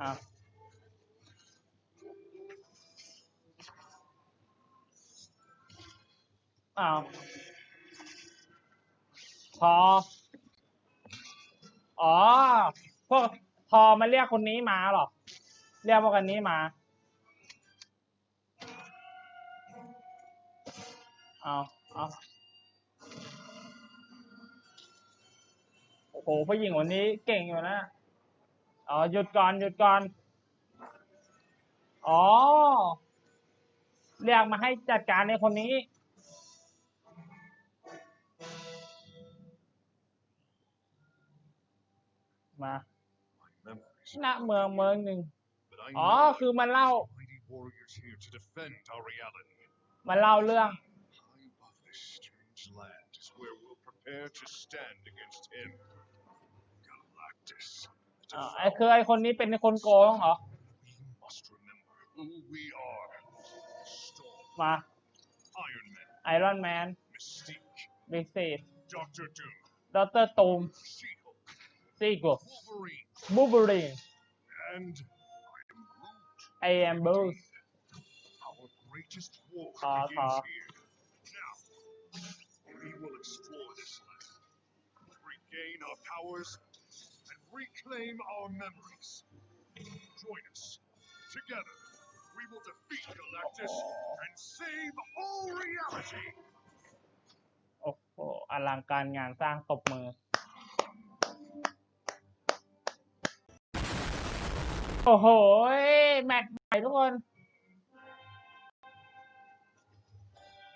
อะอ้าวพอ อ๋อ พวกพอมาเรียกคนนี้มาหรอ เรียกพวกคนนี้มาเอาเอาโอ้โหผู้หญิงคนนี้เก่งอยู่นะ อ๋อหยุดก่อนหยุดก่อน อ๋อ เรียกมาให้จัดการในคนนี้ มาชนะเมืองเมืองหนึ่งอ๋อ คือมันเล่า มันเล่าเรื่อง the อ่า devourer. ไอ้คือไอ้คนนี้เป็นคนโกงเหรอ We must remember who we are. Storm, มา Iron Man, ไอรอนแมน Mystique, บิกซีด Doctor Doom, ดอตเตอร์ตูม She-Hulk, ซีโก Wolverine, บูบูรีน and I am Groot. ไอแอมบูส Our greatest war Ah, reclaim our memories. Join us. Together, we will defeat Galactus and save all reality. โอ้โหอลังการงานสร้างตบมือ โอ้โห แมตช์ใหม่ทุกคน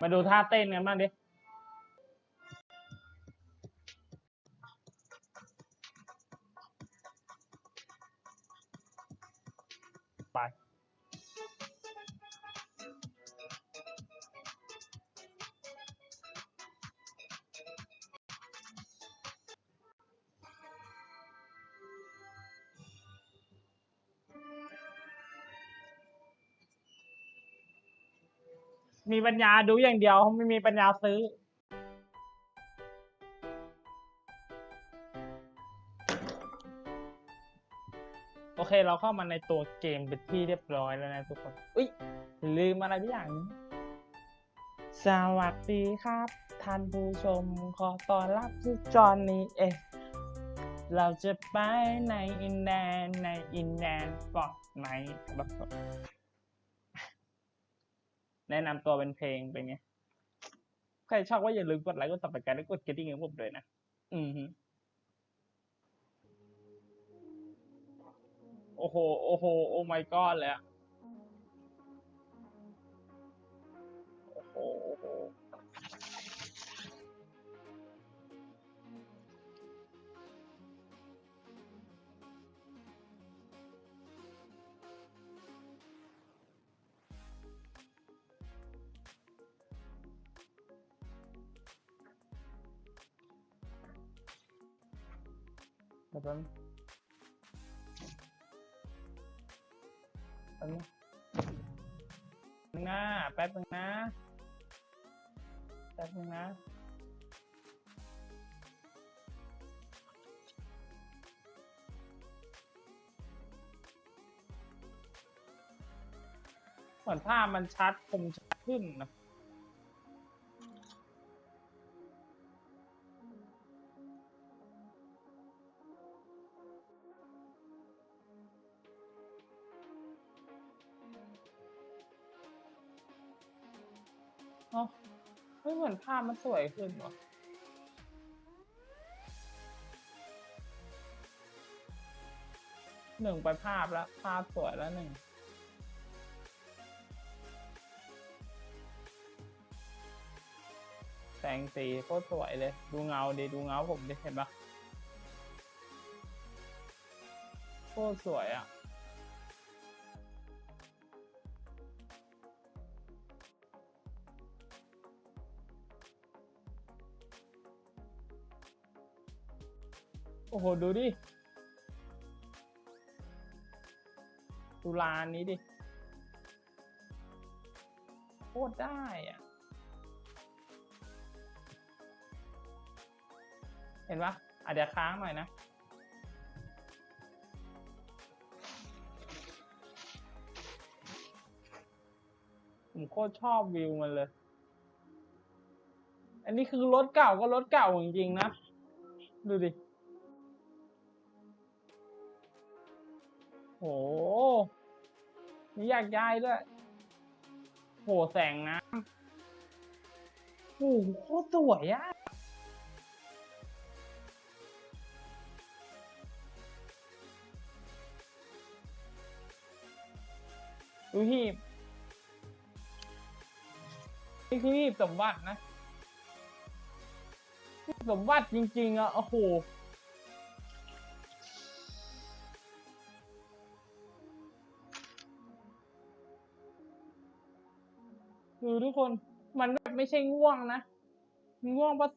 มาดูท่าเต้นกันบ้างดิ ไปมีปัญญาดูอย่างเดียวไม่มีปัญญาซื้อ เคเราเข้ามาในตัวเกมเป็นที่เรียบร้อยแล้วนะทุกคนอุ้ยลืมอะไรบางอย่างนึงสวัสดีครับ ท่านผู้ชมขอต้อนรับทุกจอนนี้เองเราจะไปในอินแดนในอินแดนฟอร์ไนแบบแนะนำตัวเป็นเพลงเป็นไง ใครชอบก็อย่าลืมกดไลค์กด subscribe และกดกระดิ่งให้ผมด้วยนะ อือ โอ้โห โอ้โห โอ้ my god เลยอะโอ้โห โอ้โหเดี๋ยวแป๊บ แป๊บนึงนึงนะแป๊บนึงนะแป๊บนึงนะเหมือนภาพมันชัดคมชัดขึ้นนะ ไม่เหมือนภาพมันสวยขึ้นวะหนึ่งไปภาพแล้วภาพสวยแล้วหนึ่งแสงสีโคตรสวยเลย ดูเงาดิดูเงาผมดิเห็นปะโคตรสวยอะ อ้โห ดูดิตุลานี้ดิ โคตรได้อะเห็นปะอาจจะค้างหน่อยนะ ผมโคตรชอบวิวมันเลย อันนี้คือรถเก่าก็รถเก่าจริงๆนะ ดูดิ มีอยากย้ายด้วยโหแสงน้ำโหโคตรสวยอะดูหีบนี่คือหีบสมบัตินะ สมบัติจริง ๆอะโอ้โห คือทุกคนมันแบบไม่ใช่ง่วงนะง่วงปะ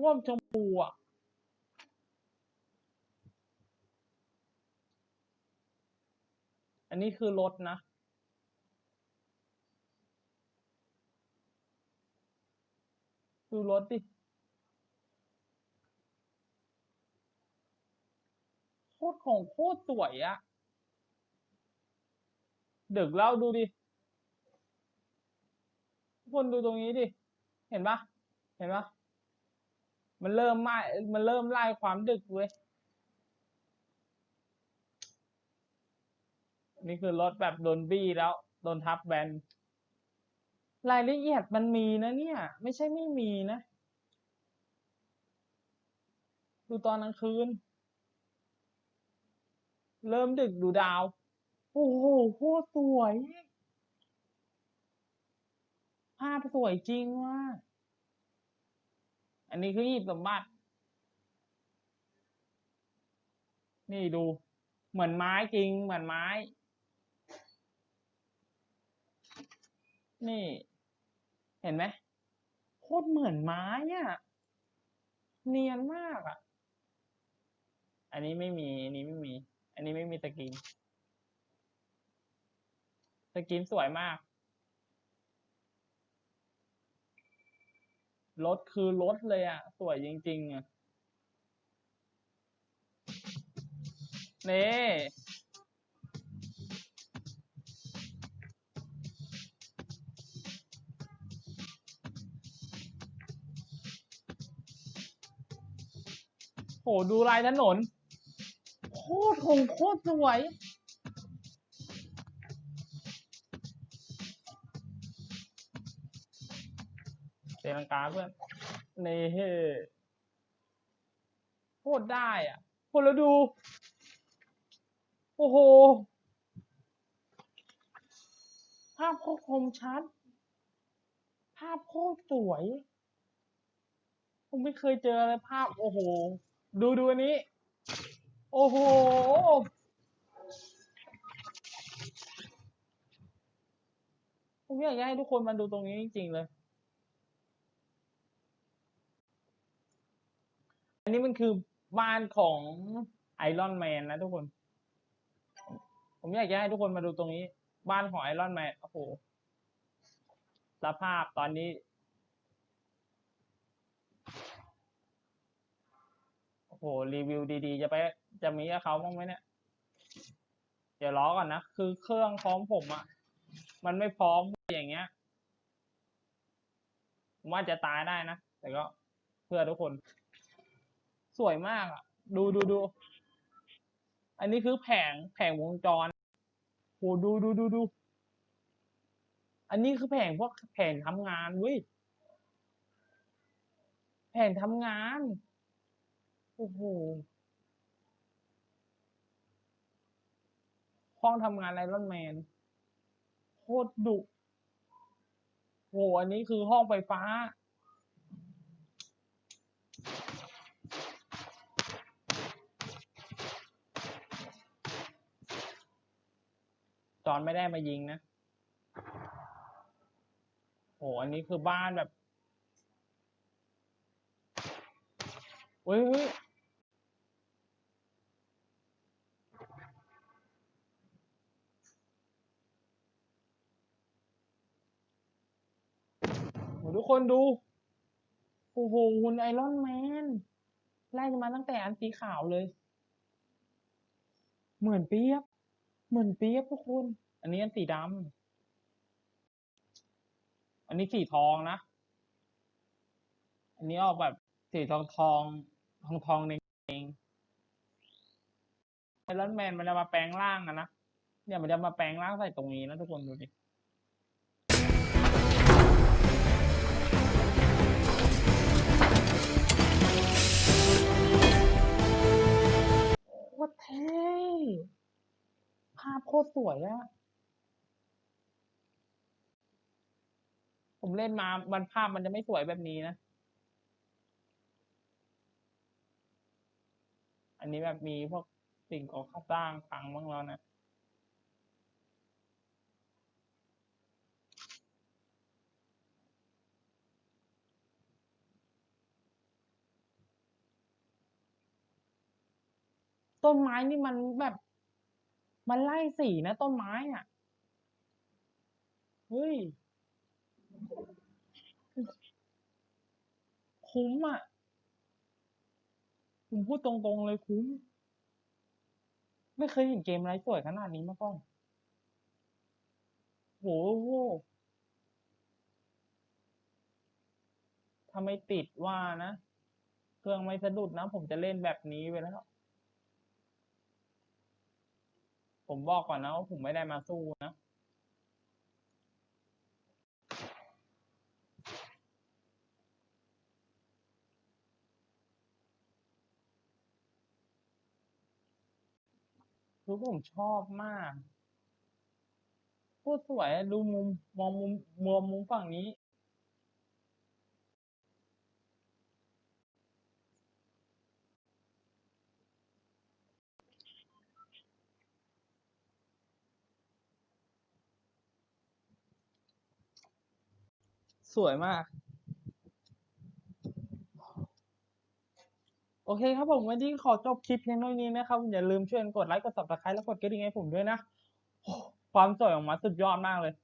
ง่วงชมพูอะอันนี้คือรถนะ ดูรถดิโคตรของโคตรสวยอะดึกแล้วดูดิ คนดูตรงนี้ดิ เห็นปะเห็นปะมันเริ่มไหม้มันเริ่มไล่ความดึกเว้ยนี่คือรถแบบโดนบี้แล้วโดนทับแบน รายละเอียดมันมีนะเนี่ย ไม่ใช่ไม่มีนะ ดูตอนกลางคืน เริ่มดึกดูดาว โอ้โหโคตรสวย ภาพสวยจริงว่ะอันนี้คือหีบสมบัติ นี่ดู เหมือนไม้จริง เหมือนไม้ นี่ เห็นไหมโคตรเหมือนไม้อะเนียนมากอะ อันนี้ไม่มี อันนี้ไม่มี อันนี้ไม่มีสกรีนสกรีนสวยมาก รถคือรถเลยอะ สวยจริงๆอะนี่โหดูลายถนน โคตรคงโคตรสวย เตีลังกาเพื่อนนี่โคตรได้อะคนละดู โอ้โห ภาพโคตรคมชัด ภาพโคตรสวย ผมไม่เคยเจออะไรภาพ โอ้โห ดูดูอันนี้ โอ้โหผมอยากจะให้ทุกคนมาดูตรงนี้จริงๆเลย อันนี้มันคือบ้านของไอรอนแมนนะทุกคน ผมอยากจะให้ทุกคนมาดูตรงนี้ บ้านของไอรอนแมนโอ้โหสภาพตอนนี้ โอ้โห รีวิวดีๆ จะไป จะมีกับเขาบ้างไหมเนี่ย เดี๋ยวล้อก่อนนะ คือเครื่องพร้อมผมอะมันไม่พร้อมอย่างเงี้ยผมว่าจะตายได้นะ แต่ก็เพื่อทุกคน สวยมากอะ ดูดูดู อันนี้คือแผงแผงวงจรโหดูดูดูดู อันนี้คือแผงพวกแผงทำงานเว้ย แผงทำงาน โอ้โห ห้องทำงานไอรอนแมน โคตรดุโห อันนี้คือห้องไฟฟ้า จอนไม่ได้มายิงนะโหอันนี้คือบ้านแบบเฮ้ยทุกคนดู โอ้โหหุ่นไอรอนแมน ไล่มาตั้งแต่อันสีขาวเลย เหมือนเปียบ เหมือนเปี๊ยบพวกคุณ อันนี้อันสีดำ อันนี้สีทองนะ อันนี้ออกแบบสีทองทองทองทองเองไอรอนแมนมันจะมาแปลงร่างอะนะ เนี่ยมันจะมาแปลงร่างใส่ตรงนี้นะทุกคนดูดิ ภาพโคตรสวยอะผมเล่นมามันภาพมันจะไม่สวยแบบนี้นะ อันนี้แบบมีพวกสิ่งก่อสร้างพังบ้างแล้วนะต้นไม้นี่มันแบบ มันไล่สีนะต้นไม้อะ เฮ้ย คุ้มอะ ผมพูดตรงๆเลยคุ้ม ไม่เคยเห็นเกมอะไรสวยขนาดนี้มาก่อนโหโหถ้าไม่ติดว่านะ เครื่องไม่สะดุดนะ ผมจะเล่นแบบนี้ไปแล้ว ผมบอกก่อนนะว่าผมไม่ได้มาสู้นะคือผมชอบมากโคตรสวยดูมุมมองมุมมองมุมฝั่งนี้ สวยมาก โอเคครับผมวันนี้ขอจบคลิปเพียงเท่านี้นะครับ อย่าลืมช่วยกดไลค์กด subscribe แล้วกดกระดิ่งให้ผมด้วยนะ ความสวยออกมาสุดยอดมากเลย